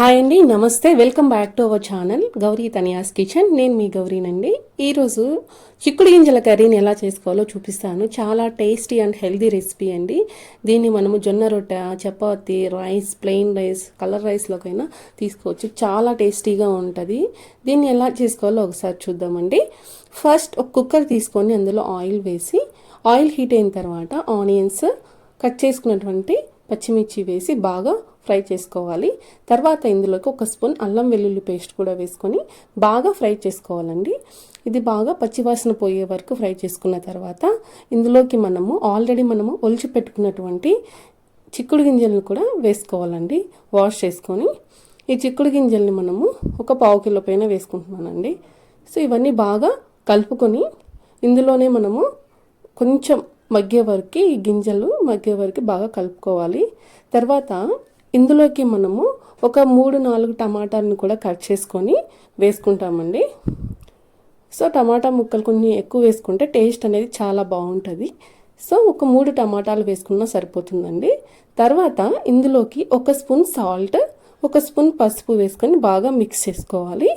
Hi అండి నమస్తే. Welcome back to our channel Gauri Taniya's kitchen. నేను మీ గౌరీనండి. ఈరోజు చిక్కుడు గింజల కర్రీని ఎలా చేసుకోవాలో చూపిస్తాను. చాలా టేస్టీ అండ్ హెల్దీ రెసిపీ అండి. దీన్ని మనము జొన్న రొట్టె chapati rice plain rice colour రైస్లోకైనా తీసుకోవచ్చు. చాలా టేస్టీగా ఉంటుంది. దీన్ని ఎలా చేసుకోవాలో ఒకసారి చూద్దామండి. ఫస్ట్ ఒక కుక్కర్ తీసుకొని అందులో ఆయిల్ వేసి ఆయిల్ హీట్ అయిన తర్వాత ఆనియన్స్ కట్ చేసుకున్నటువంటి పచ్చిమిర్చి వేసి బాగా ఫ్రై చేసుకోవాలి. తర్వాత ఇందులోకి ఒక స్పూన్ అల్లం వెల్లుల్లి పేస్ట్ కూడా వేసుకొని బాగా ఫ్రై చేసుకోవాలండి. ఇది బాగా పచ్చివాసన పోయే వరకు ఫ్రై చేసుకున్న తర్వాత ఇందులోకి మనము ఆల్రెడీ మనము ఒలిచి పెట్టుకున్నటువంటి చిక్కుడు గింజలను కూడా వేసుకోవాలండి. వాష్ చేసుకొని ఈ చిక్కుడు గింజల్ని మనము ఒక పావు కిలో పైన వేసుకుంటున్నానండి. సో ఇవన్నీ బాగా కలుపుకొని ఇందులోనే మనము కొంచెం మగ్గే వరకు గింజలు మగ్గే వరకు బాగా కలుపుకోవాలి. తర్వాత ఇందులోకి మనము ఒక మూడు నాలుగు టమాటాలను కూడా కట్ చేసుకొని వేసుకుంటామండి. సో టమాటా ముక్కలు కొన్ని ఎక్కువ వేసుకుంటే టేస్ట్ అనేది చాలా బాగుంటుంది. సో ఒక మూడు టమాటాలు వేసుకున్నా సరిపోతుందండి. తర్వాత ఇందులోకి ఒక స్పూన్ సాల్ట్ ఒక స్పూన్ పసుపు వేసుకొని బాగా మిక్స్ చేసుకోవాలి.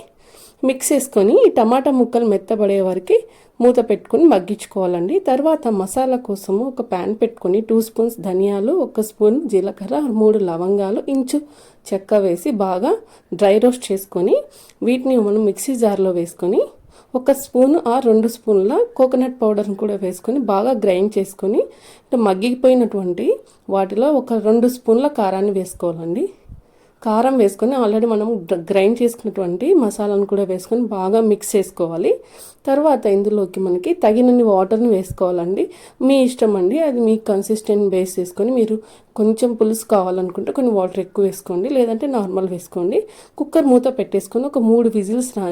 మిక్స్ చేసుకొని ఈ టమాటా ముక్కలు మెత్తబడే వరకు మూత పెట్టుకొని మగ్గించుకోవాలండి. తర్వాత మసాలా కోసము ఒక ప్యాన్ పెట్టుకొని టూ స్పూన్స్ ధనియాలు ఒక స్పూన్ జీలకర్ర మూడు లవంగాలు ఇంచు చెక్క వేసి బాగా డ్రై రోస్ట్ చేసుకొని వీటిని మనం మిక్సీ జార్లో వేసుకొని ఒక స్పూన్ ఆ రెండు స్పూన్ల కోకోనట్ పౌడర్ని కూడా వేసుకొని బాగా గ్రైండ్ చేసుకొని మగ్గిపోయినటువంటి వాటిలో ఒక రెండు స్పూన్ల కారాన్ని వేసుకోవాలండి. కారం వేసుకొని ఆల్రెడీ మనం గ్రైండ్ చేసుకున్నటువంటి మసాలాను కూడా వేసుకొని బాగా మిక్స్ చేసుకోవాలి. తర్వాత ఇందులోకి మనకి తగినన్ని వాటర్ని వేసుకోవాలండి. మీ ఇష్టం అండి. అది మీ కన్సిస్టెంట్ బేస్ చేసుకొని మీరు కొంచెం పులుసు కావాలనుకుంటే కొన్ని వాటర్ ఎక్కువ వేసుకోండి. లేదంటే నార్మల్ వేసుకోండి. కుక్కర్ మూత పెట్టేసుకొని ఒక మూడు విజిల్స్ రా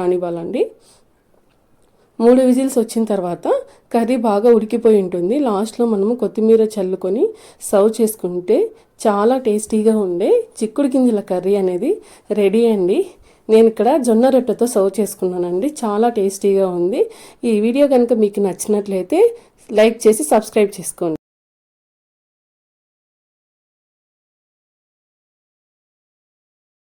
రానివ్వాలండి. మూడు విజిల్స్ వచ్చిన తర్వాత కర్రీ బాగా ఉడికిపోయి ఉంటుంది. లాస్ట్లో మనము కొత్తిమీర చల్లుకొని సర్వ్ చేసుకుంటే చాలా టేస్టీగా ఉండే చిక్కుడు గింజల కర్రీ అనేది రెడీ అండి. నేను ఇక్కడ జొన్న రొట్టెతో సర్వ్ చేసుకున్నానండి. చాలా టేస్టీగా ఉంది. ఈ వీడియో కనుక మీకు నచ్చినట్లయితే లైక్ చేసి సబ్స్క్రైబ్ చేసుకోండి.